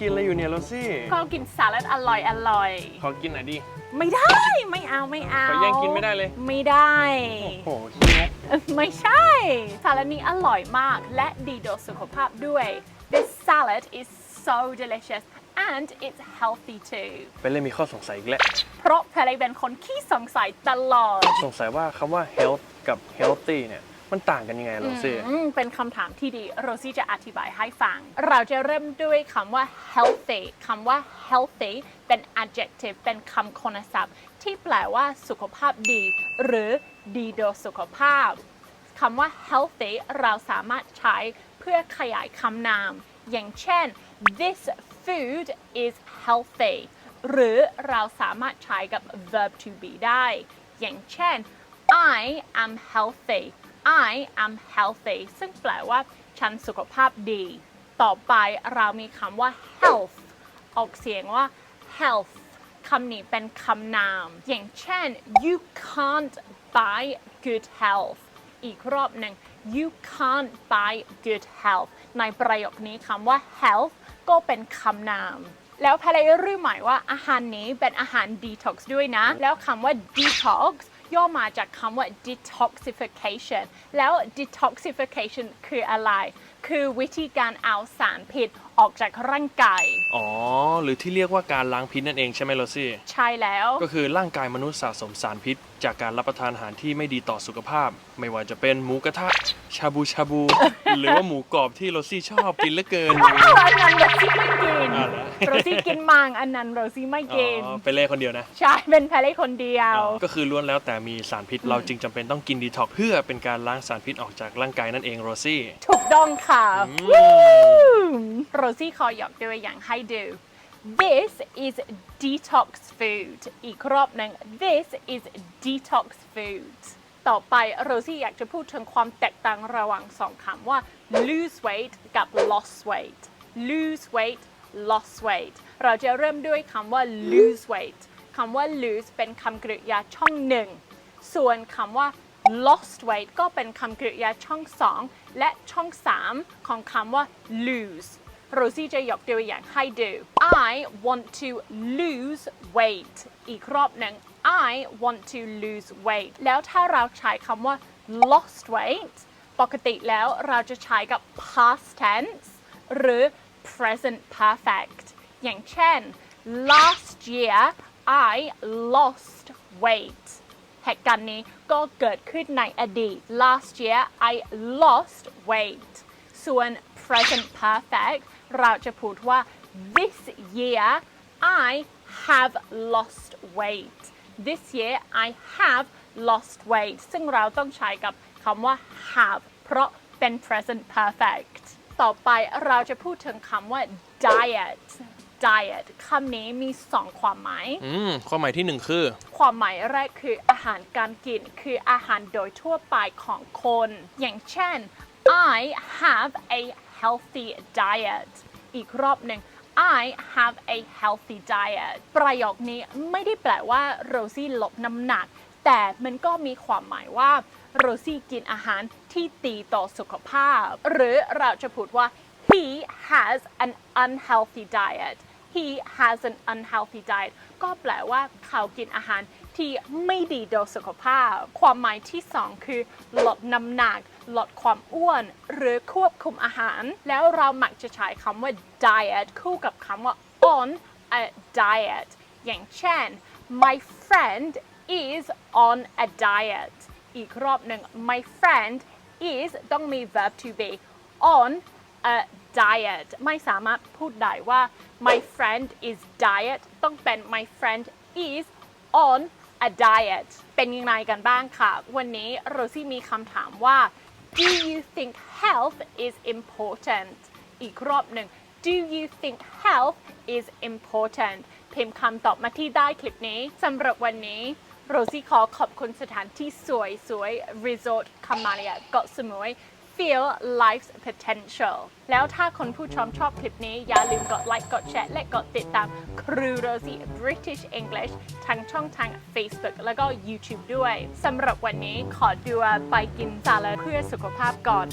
กินอะไรอยู่เนี่ยโรซี่ก็กินสลัดอร่อยอร่อย ขอกินหน่อยดิ ไม่ได้ไม่เอาไม่เอาขอแย่งกินไม่ได้เลย ไม่ได้ โอ้โหขี้งกไม่ใช่สลัดนี้อร่อยมากและดีต่อสุขภาพด้วย This salad is so delicious and it's healthy too เป็นเลยมีข้อสงสัยอีกแล้ว เพราะเพลเป็นคนขี้สงสัยตลอด สงสัยว่าคำว่า health กับ healthy เนี่ย มันต่างกันยังไงโรซี่อืมเป็นคำถามที่ดีโรซี่จะอธิบายให้ฟัง เราจะเริ่มด้วยคำว่า healthy คำว่า healthy เป็น adjective เป็นคำคุณศัพท์ ที่แปลว่าสุขภาพดี หรือดีโดยสุขภาพคำว่า healthy เราสามารถใช้เพื่อขยายคำนาม อย่างเช่น this food is healthy หรือเราสามารถใช้กับ verb to be ได้ อย่างเช่น I am healthy I am healthy ซึ่งแปลว่าฉันสุขภาพดี ต่อไปเรามีคำว่า health ออกเสียงว่า health คำนี้เป็นคำนาม อย่างเช่น you can't buy good health อีกรอบหนึ่ง you can't buy good health ในประโยคนี้คำว่า health ก็เป็นคำนาม แล้วแพรรู้ไหมว่าอาหารนี้เป็นอาหาร detox ด้วยนะ แล้วคำว่า detox ย่อมาจากคำว่า detoxification แล้ว detoxification คืออะไร คือวิธีการเอาสารพิษ ออกจากร่างกาย อ๋อ หรือที่เรียกว่าการล้างพิษนั่นเองใช่ไหมโรซี่ ใช่แล้ว ก็คือร่างกายมนุษย์สะสมสารพิษ จากการรับประทานอาหารที่ไม่ดีต่อสุขภาพ ไม่ว่าจะเป็นหมูกระทะ ชาบูชาบู หรือว่าหมูกรอบที่โรซี่ชอบกินเหลือเกิน อันนั้นโรซี่ไม่กินอ่าเหรอ โรซี่กินมังอันนั้นโรซี่ไม่อ๋กินอเป็นเล่คนเดียวนะ ใช่ เป็นแพรคนเดียว ก็คือล้วนแล้วแต่มีสารพิษ เราจึงจำเป็นต้องกินดีท็อกเพื่อเป็นการล้างสารพิษออกจากร่างกายนั่นเองโรซี่ ถูกต้องค่ะ อืมวู้โรซี่ขอยกตัวอย่างให้ดู This is detox food อีกรอบหนึ่ง This is detox food ต่อไปโรซี่อยากจะพูดถึงความแตกต่างระหว่างสองคำว่า lose weight กับ loss weight lose weight loss weight เราจะเริ่มด้วยคำว่า lose weight คำว่า lose เป็นคำกริยาช่องหนึ่ง ส่วนคำว่า lost weight ก็เป็นคำกริยาช่อง2และช่อง3ของคำว่า lose โรซี่จะยกตัวอย่างให้ดู I want to lose weight อีกรอบหนึ่ง I want to lose weight แล้วถ้าเราใช้คำว่า lost weight ปกติแล้วเราจะใช้กับ past tense หรือ present perfect อย่างเช่น last year I lost weight เหตุการณ์นี้ก็เกิดขึ้นในอดีต last year I lost weight ส่วน present perfect เราจะพูดว่า this year I have lost weight this year I have lost weight ซึ่งเราต้องใช้กับคำว่า have เพราะเป็น present perfect ต่อไปเราจะพูดถึงคำว่า diet diet คำนี้มีสองความหมาย อืม ความหมายที่หนึ่งคือ ความหมายแรกคืออาหารการกิน คืออาหารโดยทั่วไปของคน อย่างเช่น I have a healthy diet อีกรอบหนึ่ง I have a healthy diet ประโยคนี้ไม่ได้แปลว่าโรซี่ลดน้ำหนัก แต่มันก็มีความหมายว่าโรซี่กินอาหารที่ตีต่อสุขภาพ หรือเราจะพูดว่า he has an unhealthy diet he has an unhealthy diet ก็แปลว่าเขากินอาหารที่ไม่ดีต่อสุขภาพ ความหมายที่สองคือ ลดน้ำหนัก ลดความอ้วน หรือควบคุมอาหาร แล้วเรามักจะใช้คำว่า diet คู่กับคำว่า on a diet อย่างเช่น my friend is on a diet อีกรอบหนึ่ง my friend is ต้องมี verb to be on a diet ไม่สามารถพูดได้ว่า my friend is diet ต้องเป็น my friend is on a diet เป็นยังไงกันบ้างค่ะ วันนี้โรซี่มีคำถามว่า do you think health is important อีกรอบหนึ่ง do you think health is important พิมพ์คำตอบมาที่ใต้คลิปนี้สำหรับวันนี้โรซี่ขอขอบคุณสถานที่สวยสวย Resort c a m a l i a เกาะสมุย Feel Life's Potential แล้วถ้าคนผู้ชมชอบคลิปนี้อย่าลืมกดไลค์กดแชร์และกดติดตามครูโรซี่ British English ทั้งช่องทาง Facebook แล้วก็ YouTube ด้วยสำหรับวันนี้ขอดัวไปกินซาลาเพื่อสุขภาพก่อน